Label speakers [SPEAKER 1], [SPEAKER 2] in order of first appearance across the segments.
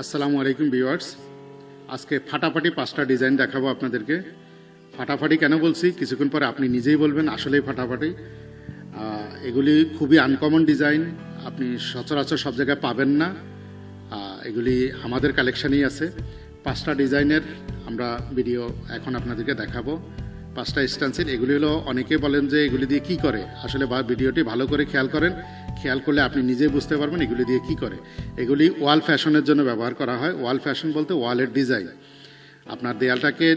[SPEAKER 1] আসসালামু আলাইকুম ভিউয়ার্স। আজকে ফাটাফাটি পাঁচটা ডিজাইন দেখাবো আপনাদেরকে। ফাটাফাটি কেন বলছি? কিছুক্ষণ পরে আপনি নিজেই বলবেন, আসলেই ফাটাফাটি। এগুলি খুবই আনকমন ডিজাইন আপনি সচরাচর সব জায়গায় পাবেন না। এগুলি আমাদের কালেকশানেই আছে। পাঁচটা ডিজাইনের আমরা ভিডিও এখন আপনাদেরকে দেখাবো। পাঁচটা স্ট্যান্সিল এগুলি হলো অনেকে বলেন যে এগুলি দিয়ে কি করে? আসলে বা ভিডিওটি ভালো করে খেয়াল করেন। খেয়াল করলে আপনি নিজেই বুঝতে পারবেন এগুলি দিয়ে কি করে। এগুলি ওয়াল ফ্যাশনের জন্য ব্যবহার করা হয়। ওয়াল ফ্যাশন বলতে ওয়ালের ডিজাইন। আপনার দেয়ালটাকে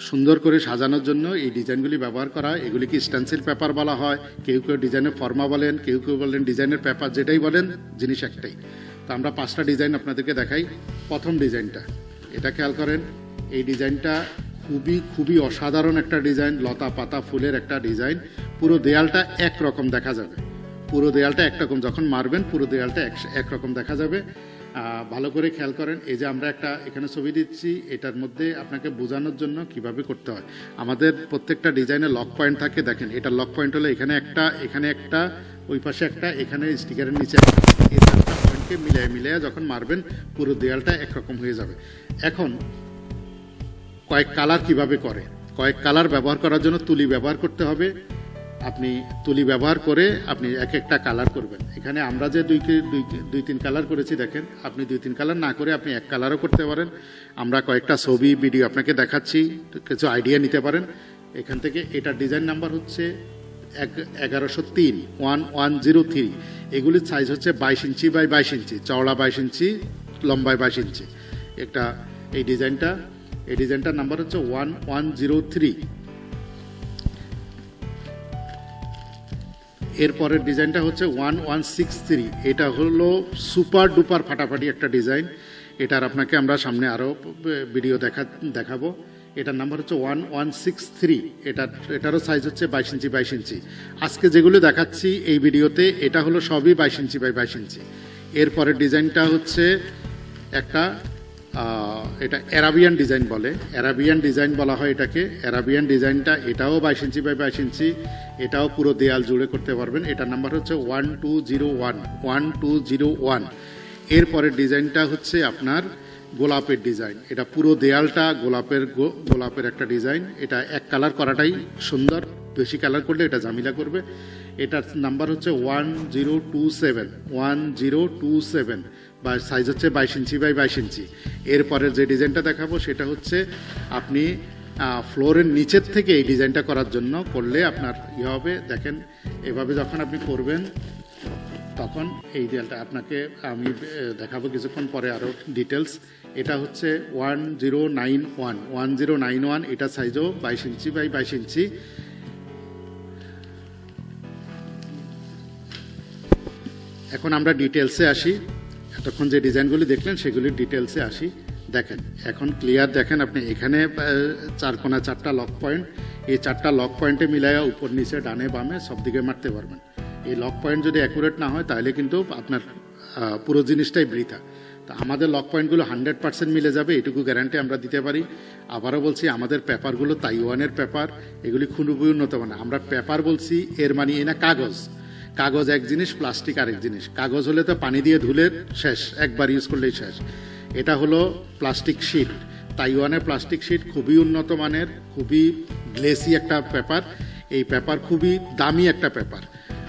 [SPEAKER 1] সুন্দর করে সাজানোর জন্য এই ডিজাইনগুলি ব্যবহার করা হয়। এগুলিকে স্ট্যান্সিল পেপার বলা হয়। কেউ কেউ ডিজাইনের ফর্মা বলেন, কেউ কেউ বলেন ডিজাইনের পেপার যেটাই বলেন, জিনিস একটাই। তো আমরা পাঁচটা ডিজাইন আপনাদেরকে দেখাই। প্রথম ডিজাইনটা, এটা খেয়াল করেন। এই ডিজাইনটা খুবই খুবই অসাধারণ একটা ডিজাইন, লতা পাতা ফুলের একটা ডিজাইন। পুরো দেয়ালটা একরকম দেখা যাবে। পুরো দেয়ালটা একরকম, যখন মারবেন পুরো দেয়ালটা এক- একরকম দেখা যাবে। ভালো করে খেয়াল করেন, এই যে আমরা একটা এখানে ছবি দিচ্ছি, এটার মধ্যে আপনাকে বোঝানোর জন্য কীভাবে করতে হয়। আমাদের প্রত্যেকটা ডিজাইনে লক পয়েন্ট থাকে, দেখেন, এটা লক পয়েন্ট হলে এখানে একটা এখানে একটা, ওই পাশে একটা, এখানে স্টিকারের নিচে এই পয়েন্টকে মিলিয়ে মিলিয়ে যখন মারবেন, পুরো দেয়ালটা একরকম হয়ে যাবে। এখন কয়েক কালার কীভাবে করে? কয়েক কালার ব্যবহার করার জন্য তুলি ব্যবহার করতে হবে। আপনি তুলি ব্যবহার করে আপনি এক একটা কালার করবেন। এখানে আমরা যে দুই দুই তিন কালার করেছি, দেখেন। আপনি দুই তিন কালার না করে আপনি এক কালারও করতে পারেন। আমরা কয়েকটা ছবি, ভিডিও আপনাকে দেখাচ্ছি, কিছু আইডিয়া নিতে পারেন। এখান থেকে এটার ডিজাইন নাম্বার হচ্ছে এক এগারোশো তিন, ওয়ান ওয়ান জিরো থ্রি। এগুলির সাইজ হচ্ছে বাইশ ইঞ্চি বাই বাইশ ইঞ্চি, চওড়া বাইশ ইঞ্চি, লম্বায় বাইশ ইঞ্চি। একটা এই ডিজাইনটা এই ডিজাইনটার নাম্বার হচ্ছে ওয়ান ওয়ান জিরো থ্রি। এরপরের ডিজাইনটা হচ্ছে ওয়ান ওয়ান সিক্স থ্রি। এটা হলো সুপার ডুপার ফাটাফাটি একটা ডিজাইন। এটার আপনাকে আমরা সামনে আরও ভিডিও দেখা, দেখাবো। এটার নাম্বার হচ্ছে ওয়ান ওয়ান সিক্স থ্রি। এটার, এটারও সাইজ হচ্ছে বাইশ ইঞ্চি বাইশ ইঞ্চি। আজকে যেগুলো দেখাচ্ছি এই ভিডিওতে, এটা হলো সবই বাইশ ইঞ্চি বাই বাইশ ইঞ্চি। এরপরের ডিজাইনটা হচ্ছে একটা এটা অ্যারাবিয়ান ডিজাইন বলে। অ্যারাবিয়ান ডিজাইন বলা হয় এটাকে। অ্যারাবিয়ান ডিজাইনটা এটাও বাইশ ইঞ্চি বাই বাইশ ইঞ্চি, এটাও পুরো দেয়াল জুড়ে করতে পারবেন। এটার নাম্বার হচ্ছে one two zero one one two zero one এরপরের ডিজাইনটা হচ্ছে আপনার গোলাপের ডিজাইন এটা পুরো দেয়ালটা গোলাপের গোলাপের একটা ডিজাইন এটা এক কালার করাটাই সুন্দর। বেশি কালার করলে এটা ঝামেলা করবে। এটার নাম্বার হচ্ছে one zero two seven one zero two seven বা সাইজ হচ্ছে বাইশ ইঞ্চি বাই বাইশ ইঞ্চি। এরপরের যে ডিজাইনটা দেখাবো, সেটা হচ্ছে আপনি ফ্লোরের নিচের থেকে এই ডিজাইনটা করার জন্য করলে আপনার ইয়ে হবে। দেখেন, এভাবে যখন আপনি করবেন, তখন এই দেয়ালটা আপনাকে আমি দেখাবো কিছুক্ষণ পরে আরও ডিটেলস এটা হচ্ছে one zero nine one one zero nine one এটা সাইজও বাইশ ইঞ্চি বাই বাইশ ইঞ্চি। এখন আমরা ডিটেলসে আসি। এতক্ষণ যে ডিজাইনগুলি দেখলেন, সেগুলির ডিটেলসে আসি। দেখেন, এখন ক্লিয়ার দেখেন আপনি এখানে চার কোনা চারটা লক পয়েন্ট এই চারটা লক পয়েন্টে মিলাইয়া উপর, নিচে, ডানে, বামে সব দিকে মারতে পারবেন। এই লক পয়েন্ট যদি অ্যাকুরেট না হয়, তাহলে কিন্তু আপনার পুরো জিনিসটাই বৃথা। তো আমাদের লক পয়েন্টগুলো হান্ড্রেড পার্সেন্ট মিলে যাবে, এটুকু গ্যারান্টি আমরা দিতে পারি। আবারও বলছি, আমাদের পেপারগুলো তাইওয়ানের পেপার এগুলি খুবই উন্নত মানে। আমরা পেপার বলছি, এর মানে এ না কাগজ। কাগজ এক জিনিস, প্লাস্টিক আরেক জিনিস। কাগজ হলে তো পানি দিয়ে ধুলে শেষ, একবার ইউজ করলেই শেষ। এটা হলো প্লাস্টিক শিট। তাইওয়ানের প্লাস্টিক শিট খুবই উন্নত মানের, খুবই গ্লেসি একটা পেপার। এই পেপার খুবই দামি একটা পেপার।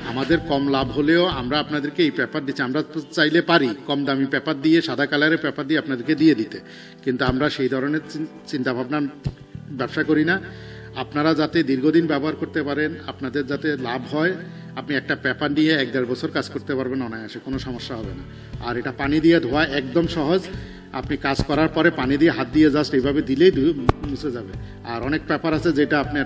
[SPEAKER 1] আমাদের কম লাভ হলেও আমরা আপনাদেরকে এই পেপার দিচ্ছি। আমরা চাইলে পারি কম দামি পেপার দিয়ে, সাদা কালারের পেপার দিয়ে আপনাদেরকে দিয়ে দিতে। কিন্তু আমরা সেই ধরনের চিন্তাভাবনা ব্যবসা করি না। আপনারা যাতে দীর্ঘদিন ব্যবহার করতে পারেন, আপনাদের যাতে লাভ হয়, আপনি একটা পেপার নিয়ে এক দেড় বছর কাজ করতে পারবেন অনায়াসে, কোনো সমস্যা হবে না। আর এটা পানি দিয়ে ধোয়া একদম সহজ। আপনি কাজ করার পরে পানি দিয়ে হাত দিয়ে জাস্ট এইভাবে দিলেই মুছে যাবে। আর অনেক পেপার আছে যেটা আপনার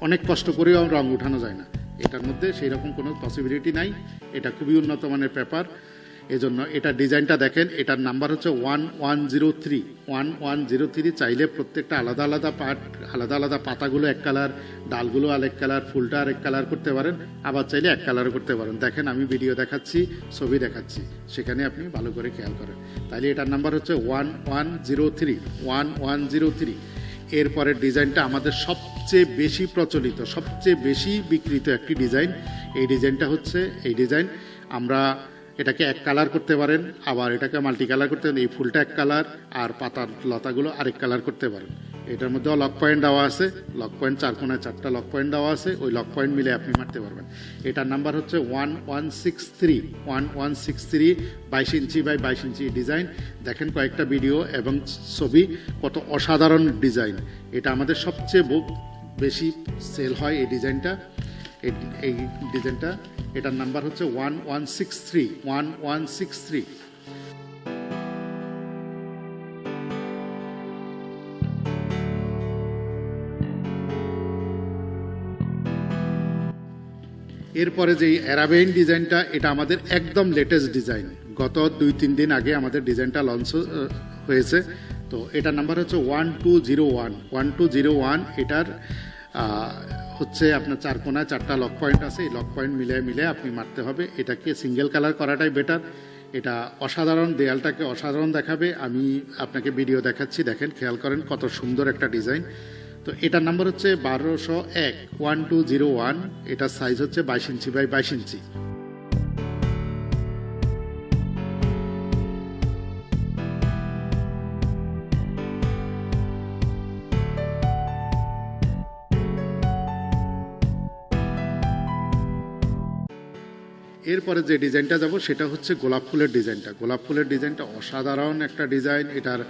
[SPEAKER 1] অনেক কষ্ট করেও রং উঠানো যায় না। এটার মধ্যে সেই রকম কোনো পসিবিলিটি নাই। এটা খুবই উন্নত মানের পেপার। এজন্য এটা ডিজাইনটা দেখেন, এটার নাম্বার হচ্ছে one one zero three. One one zero three চাইলে প্রত্যেকটা আলাদা আলাদা পার্ট আলাদা আলাদা পাতাগুলো এক কালার, ডালগুলো আরেক কালার, ফুলটা আরেক কালার করতে পারেন, আবার চাইলে এক কালারও করতে পারেন। দেখেন, আমি ভিডিও দেখাচ্ছি, ছবি দেখাচ্ছি, সেখানে আপনি ভালো করে খেয়াল করেন। তাইলে এটার নাম্বার হচ্ছে one one zero three, one one zero three. এরপরের ডিজাইনটা আমাদের সবচেয়ে বেশি প্রচলিত, সবচেয়ে বেশি বিক্রিত একটি ডিজাইন। এই ডিজাইনটা হচ্ছে, এই ডিজাইন, আমরা এটাকে এক কালার করতে পারেন, আবার এটাকে মাল্টি কালার করতে পারেন, এই ফুলটা এক কালার, আর পাতার লতাগুলো আরেক কালার করতে পারেন। এটার মধ্যেও লক পয়েন্ট দেওয়া আছে, লক পয়েন্ট চার কোনায় চারটা লক পয়েন্ট দেওয়া আছে, ওই লক পয়েন্ট মিলে আপনি মারতে পারবেন। এটার নাম্বার হচ্ছে one one six three, one one six three, বাইশ ইঞ্চি বাই বাইশ ইঞ্চি ডিজাইন। দেখেন কয়েকটা ভিডিও এবং ছবি, কত অসাধারণ ডিজাইন। এটা আমাদের সবচেয়ে বেশি সেল হয় এই ডিজাইনটা। এই- ডিজাইনটা, এটার নাম্বার হচ্ছে one one six three, one one six three. এরপরে যে অ্যারাবেইন ডিজাইনটা, এটা আমাদের একদম লেটেস্ট ডিজাইন গত দুই তিন দিন আগে আমাদের ডিজাইনটা লঞ্চ হয়েছে। তো এটার নাম্বার হচ্ছে one two zero one. One two zero one, এটার হচ্ছে আপনার চার কোনায় চারটা লক পয়েন্ট আছে, এই লক পয়েন্ট মিলিয়ে মিলিয়ে আপনি মারতে হবে। এটাকে সিঙ্গেল কালার করাটাই বেটার এটা অসাধারণ, দেয়ালটাকে অসাধারণ দেখাবে। আমি আপনাকে ভিডিও দেখাচ্ছি, দেখেন, খেয়াল করেন কত সুন্দর একটা ডিজাইন তো এটার নাম্বার হচ্ছে বারোশো এক ওয়ান টু জিরো ওয়ান এটার সাইজ হচ্ছে বাইশ ইঞ্চি বাই বাইশ ইঞ্চি। এরপরে যে ডিজাইনটা যাব, সেটা হচ্ছে গোলাপ ফুলের ডিজাইনটা। গোলাপ ফুলের ডিজাইনটা অসাধারণ একটা ডিজাইন। এটার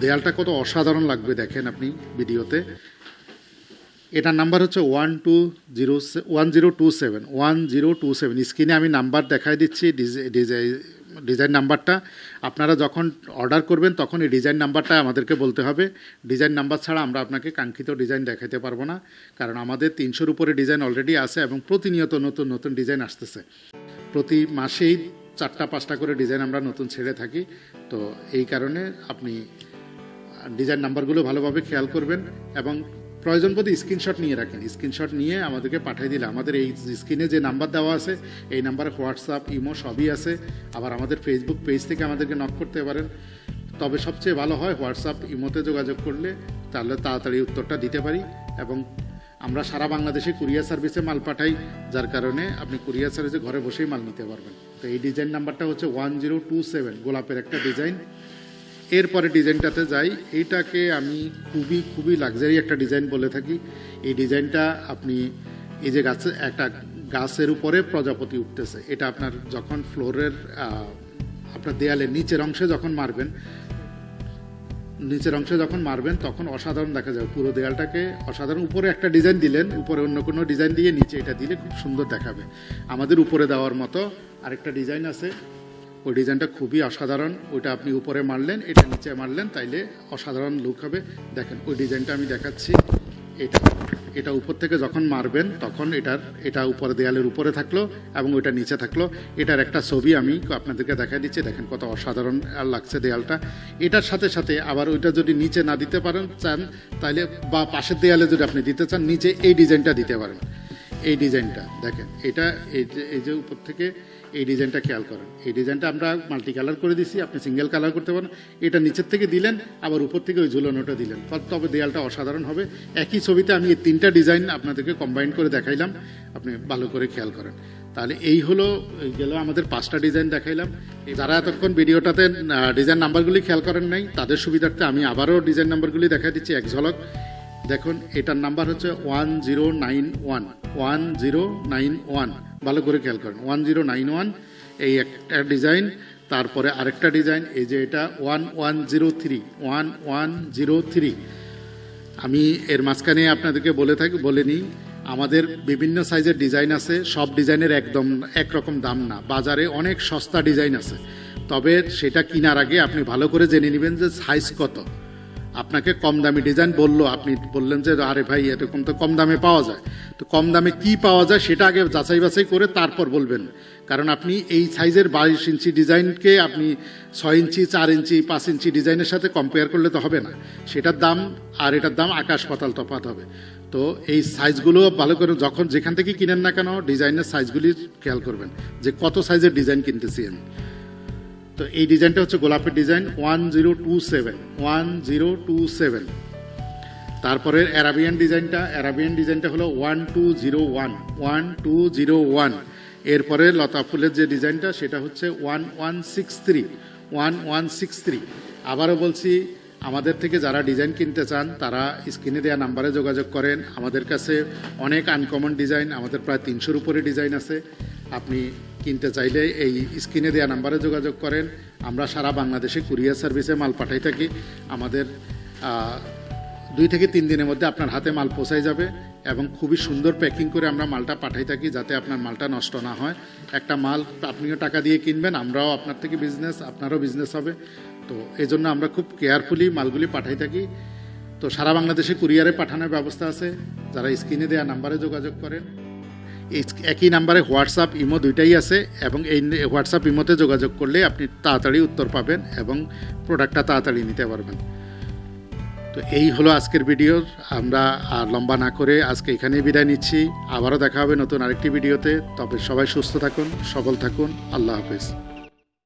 [SPEAKER 1] দেয়ালটা কত অসাধারণ লাগবে দেখেন আপনি ভিডিওতে। এটার নাম্বার হচ্ছে one two zero one zero two seven, one zero two seven. স্ক্রিনে আমি নাম্বার দেখাই দিচ্ছি ডিজাইন ডিজাইন নাম্বারটা, আপনারা যখন অর্ডার করবেন তখন এই ডিজাইন নাম্বারটা আমাদেরকে বলতে হবে। ডিজাইন নাম্বার ছাড়া আমরা আপনাকে কাঙ্ক্ষিত ডিজাইন দেখাতে পারব না, কারণ আমাদের তিনশোর উপরে ডিজাইন অলরেডি আছে এবং প্রতিনিয়ত নতুন নতুন ডিজাইন আসতেছে। প্রতি মাসেই চারটা, পাঁচটা করে ডিজাইন আমরা নতুন ছেড়ে থাকি। তো এই কারণে আপনি ডিজাইন নাম্বারগুলো ভালোভাবে খেয়াল করবেন এবং প্রয়োজন বোধ স্ক্রিনশট নিয়ে রাখেন। স্ক্রিনশট নিয়ে আমাদেরকে পাঠিয়ে দিলে। আমাদের এই স্ক্রিনে যে নাম্বার দেওয়া আছে, এই নাম্বারে হোয়াটসঅ্যাপ, ইমো সবই আছে। আবার আমাদের ফেসবুক পেজ থেকে আমাদেরকে নক করতে পারেন। তবে সবচেয়ে ভালো হয় হোয়াটসঅ্যাপ, ইমোতে যোগাযোগ করলে তাহলে তাড়াতাড়ি উত্তরটা দিতে পারি এবং আমরা সারা বাংলাদেশে কুরিয়ার সার্ভিসে মাল পাঠাই, যার কারণে আপনি কুরিয়ার সার্ভিসে ঘরে বসেই মাল নিতে পারবেন। তো এই ডিজাইন নাম্বারটা হচ্ছে ওয়ান জিরো টু সেভেন গোলাপের একটা ডিজাইন এরপরে ডিজাইনটাতে যাই, এইটাকে আমি খুবই খুবই লাক্সারি একটা ডিজাইন বলে থাকি। এই ডিজাইনটা আপনি, এই যে গাছে, একটা গাছের উপরে প্রজাপতি উঠতেছে, এটা আপনার যখন ফ্লোরের আপনার দেয়ালের নিচের অংশে যখন মারবেন, নিচের অংশে যখন মারবেন, তখন অসাধারণ দেখা যাবে। পুরো দেয়ালটাকে অসাধারণ। উপরে একটা ডিজাইন দিলেন, উপরে অন্য কোনো ডিজাইন দিয়ে নিচে এটা দিলে খুব সুন্দর দেখাবে। আমাদের উপরে দেওয়ার মতো আরেকটা ডিজাইন আছে ওই ডিজাইনটা খুবই অসাধারণ। ওইটা আপনি উপরে মারলেন, এটা নিচে মারলেন, তাইলে অসাধারণ লুক হবে। দেখেন, ওই ডিজাইনটা আমি দেখাচ্ছি। এটা এটা উপর থেকে যখন মারবেন, তখন এটার, এটা উপরে দেয়ালের উপরে থাকল এবং ওইটা নিচে থাকল। এটার একটা ছবি আমি আপনাদেরকে দেখা দিচ্ছি। দেখেন কত অসাধারণ লাগছে দেয়ালটা। এটার সাথে সাথে আবার ওইটা যদি নিচে না দিতে পারেন, চান তাহলে বা পাশের দেয়ালে যদি আপনি দিতে চান, নিচে এই ডিজাইনটা দিতে পারেন। এই ডিজাইনটা, দেখেন, এটা, এই যে এই যে উপর থেকে এই ডিজাইনটা খেয়াল করেন। এই ডিজাইনটা আমরা মাল্টি কালার করে দিছি, আপনি সিঙ্গেল কালার করতে পারেন। এটা নিচের থেকে দিলেন, আবার উপর থেকে ওই ঝুলানোটা দিলেন। তবে দেয়ালটা অসাধারণ হবে। একই ছবিতে আমি এই তিনটা ডিজাইন আপনাদেরকে কম্বাইন করে দেখাইলাম। আপনি ভালো করে খেয়াল করেন। তাহলে এই হলো গেল আমাদের পাঁচটা ডিজাইন দেখাইলাম। যারা এতক্ষণ ভিডিওটাতে ডিজাইন নাম্বারগুলি খেয়াল করেন নাই, তাদের সুবিধার্থে আমি আবারও ডিজাইন নাম্বারগুলি দেখা দিচ্ছি। এক ঝলক। দেখুন, এটার নাম্বার হচ্ছে one zero nine one one zero nine one ভালো করে খেয়াল করেন। ওয়ান জিরো নাইন ওয়ান এই একটা ডিজাইন তারপরে আরেকটা ডিজাইন এই যে এটা one one zero three one one zero three আমি এর মাঝখানে আপনাদেরকে বলে থাকি, বলে নিই, আমাদের বিভিন্ন সাইজের ডিজাইন আছে, সব ডিজাইনের একদম একরকম দাম না। বাজারে অনেক সস্তা ডিজাইন আছে। তবে সেটা কেনার আগে আপনি ভালো করে জেনে নেবেন যে সাইজ কত। আপনাকে কম দামি ডিজাইন বলল, আপনি বললেন যে, আরে ভাই, এরকম তো কম দামে পাওয়া যায়। তো কম দামে কি পাওয়া যায় সেটা আগে যাচাই বাছাই করে তারপর বলবেন। কারণ আপনি এই সাইজের বাইশ ইঞ্চি ডিজাইনকে আপনি ছয় ইঞ্চি, চার ইঞ্চি, পাঁচ ইঞ্চি ডিজাইনের সাথে কম্পেয়ার করলে তো হবে না। সেটার দাম আর এটার দাম আকাশ পাতাল তফাৎ হবে। তো এই সাইজগুলো ভালো করে যখন যেখান থেকে কিনেন না কেন ডিজাইনের সাইজগুলি খেয়াল করবেন যে কত সাইজের ডিজাইন কিনতেছি আমি। তো এই ডিজাইনটা হচ্ছে গোলাপের design one zero two seven, one zero two seven. তারপরে অ্যারাবিয়ান ডিজাইনটা অ্যারাবিয়ান ডিজাইনটা হলো one two zero one one two zero one. এরপরে লতা ফুলের যে ডিজাইনটা, সেটা হচ্ছে one one six three, one one six three. আবারও বলছি, আমাদের থেকে যারা ডিজাইন কিনতে চান, তারা স্ক্রিনে দেওয়া নাম্বারে যোগাযোগ করেন। আমাদের কাছে অনেক আনকমন ডিজাইন, আমাদের প্রায় তিনশোর উপরে ডিজাইন আছে। আপনি কিনতে চাইলে এই স্ক্রিনে দেওয়া নাম্বারে যোগাযোগ করেন। আমরা সারা বাংলাদেশে কুরিয়ার সার্ভিসে মাল পাঠাই থাকি। আমাদের দুই থেকে তিন দিনের মধ্যে আপনার হাতে মাল পৌঁছায় যাবে এবং খুবই সুন্দর প্যাকিং করে আমরা মালটা পাঠাই থাকি যাতে আপনার মালটা নষ্ট না হয়। একটা মাল আপনিও টাকা দিয়ে কিনবেন, আমরাও আপনার থেকে বিজনেস আপনারও বিজনেস হবে। তো এই জন্য আমরা খুব কেয়ারফুলি মালগুলি পাঠাই থাকি। তো সারা বাংলাদেশে কুরিয়ারে পাঠানোর ব্যবস্থা আছে। যারা স্ক্রিনে দেওয়া নাম্বারে যোগাযোগ করেন। একই নাম্বারে হোয়াটসঅ্যাপ, ইমো দুইটাই আছে এবং এই হোয়াটসঅ্যাপ, ইমোতে যোগাযোগ করলে আপনি তাড়াতাড়ি উত্তর পাবেন এবং প্রোডাক্টটা তাড়াতাড়ি নিতে পারবেন। তো এই হলো আজকের ভিডিওর আমরা আর লম্বা না করে আজকে এখানেই বিদায় নিচ্ছি। আবারও দেখা হবে নতুন আরেকটি ভিডিওতে। তবে সবাই সুস্থ থাকুন, সবল থাকুন। আল্লাহ হাফেজ।